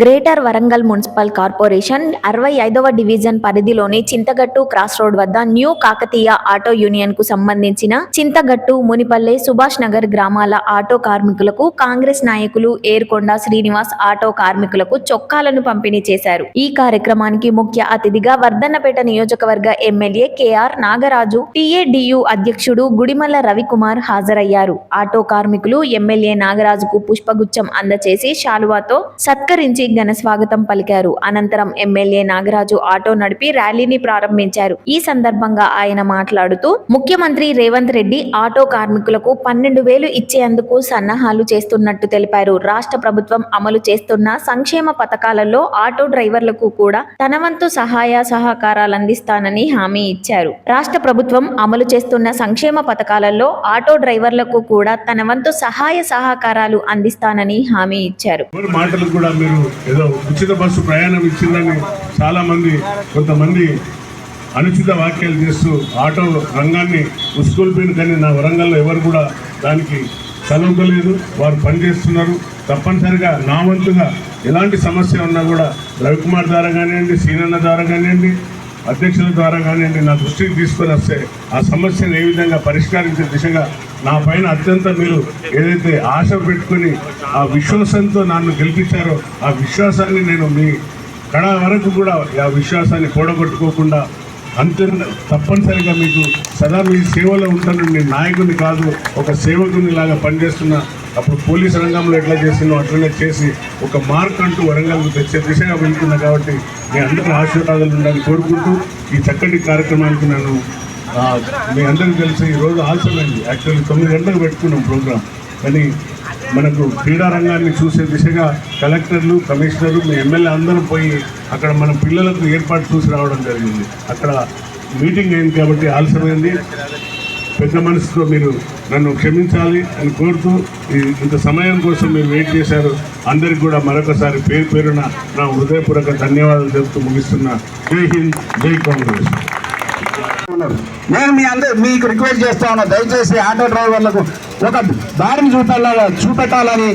Greater Warangal municipal corporation అరవై ఐదవ division పరిధిలోని చింతగట్టు క్రాస్ రోడ్ వద్ద న్యూ కాకతీయ ఆటో యూనియన్కు సంబంధించిన చింతగట్టు మునిపల్లె సుభాష్ నగర్ గ్రామాల ఆటో కార్మికులకు కాంగ్రెస్ నాయకులు ఏర్కొండ శ్రీనివాస్ ఆటో కార్మికులకు చొక్కాలను పంపిణీ చేశారు. ఈ కార్యక్రమానికి ముఖ్య అతిథిగా వర్ధన్నపేట నియోజకవర్గ ఎమ్మెల్యే కేఆర్ నాగరాజు టిఏడియు అధ్యక్షుడు గుడిమల్ల రవికుమార్ హాజరయ్యారు. ఆటో కార్మికులు ఎమ్మెల్యే నాగరాజుకు పుష్పగుచ్చం అందచేసి శాలువాతో సత్కరించి ఘన స్వాగతం పలికారు. అనంతరం ఎమ్మెల్యే నాగరాజు ఆటో నడిపి ర్యాలీని ప్రారంభించారు. ఈ సందర్భంగా ఆయన మాట్లాడుతూ ముఖ్యమంత్రి రేవంత్ రెడ్డి ఆటో కార్మికులకు పన్నెండు వేలు ఇచ్చేందుకు సన్నాహాలు చేస్తున్నట్టు తెలిపారు. రాష్ట్ర ప్రభుత్వం అమలు చేస్తున్న సంక్షేమ పథకాలలో ఆటో డ్రైవర్లకు కూడా తన వంతు సహాయ సహకారాలు అందిస్తానని హామీ ఇచ్చారు. రాష్ట్ర ప్రభుత్వం అమలు చేస్తున్న సంక్షేమ పథకాలలో ఆటో డ్రైవర్లకు కూడా తన వంతు సహాయ సహకారాలు అందిస్తానని హామీ ఇచ్చారు. మాటలు కూడా మీరు ఏదో ఉచిత బస్సు ప్రయాణం ఇచ్చిందని చాలామంది కొంతమంది అనుచిత వ్యాఖ్యలు చేస్తూ ఆటో రంగాన్ని ఉసుకొల్పోయిన కానీ నా వరంగల్లో ఎవరు కూడా దానికి చదవలేదు. వారు పనిచేస్తున్నారు. తప్పనిసరిగా నా వంతుగా ఎలాంటి సమస్య ఉన్నా కూడా రవికుమార్ ద్వారా కానివ్వండి సీనన్న ద్వారా కానివ్వండి అధ్యక్షుల ద్వారా కానివ్వండి నా దృష్టికి తీసుకొని వస్తే ఆ సమస్యను ఏ విధంగా పరిష్కరించే దిశగా నా పైన అత్యంత మీరు ఏదైతే ఆశ పెట్టుకొని ఆ విశ్వాసంతో నన్ను గెలిపించారో ఆ విశ్వాసాన్ని నేను మీ కళ వరకు కూడా ఆ విశ్వాసాన్ని కూడగొట్టుకోకుండా అంతే తప్పనిసరిగా మీకు సదా మీ సేవలో ఉంటాను నేను నాయకుని కాదు ఒక సేవకుని లాగా పనిచేస్తున్నా అప్పుడు పోలీస్ రంగంలో ఎట్లా చేసినో అట్లనే చేసి ఒక మార్క్ అంటూ వరంగల్కు తెచ్చే దిశగా వెళ్తున్నా కాబట్టి మీ అందరికీ ఆశీర్వాదాలు ఉండాలని కోరుకుంటూ ఈ చక్కటి కార్యక్రమానికి నన్ను మీ అందరికీ తెలిసి ఈరోజు ఆలస్యమైంది. యాక్చువల్లీ తొమ్మిది గంటలకు పెట్టుకున్నాం ప్రోగ్రామ్ కానీ మనకు క్రీడా రంగాన్ని చూసే దిశగా కలెక్టర్లు కమిషనర్లు మీ ఎమ్మెల్యే అందరూ పోయి అక్కడ మన పిల్లలకు ఏర్పాటు చూసి రావడం జరిగింది. అక్కడ మీటింగ్ అయింది కాబట్టి ఆలస్యమైంది. పెద్ద మనసుతో మీరు నన్ను క్షమించాలి అని కోరుతూ ఇంత సమయం కోసం మీరు వెయిట్ చేశారు. అందరికి కూడా మరొకసారి పేరు పేరున నా హృదయపూర్వక ధన్యవాదాలు చెబుతూ ముగిస్తున్నా. జై హింద్ జై కాంగ్రెస్. నేను మీ అందరు మీకు రిక్వెస్ట్ చేస్తా ఉన్నా. దయచేసి ఆటో డ్రైవర్లకు ఒక దారిని చూపెట్టాల చూపెట్టాలని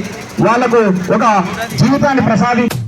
వాళ్ళకు ఒక జీవితాన్ని ప్రసాదించి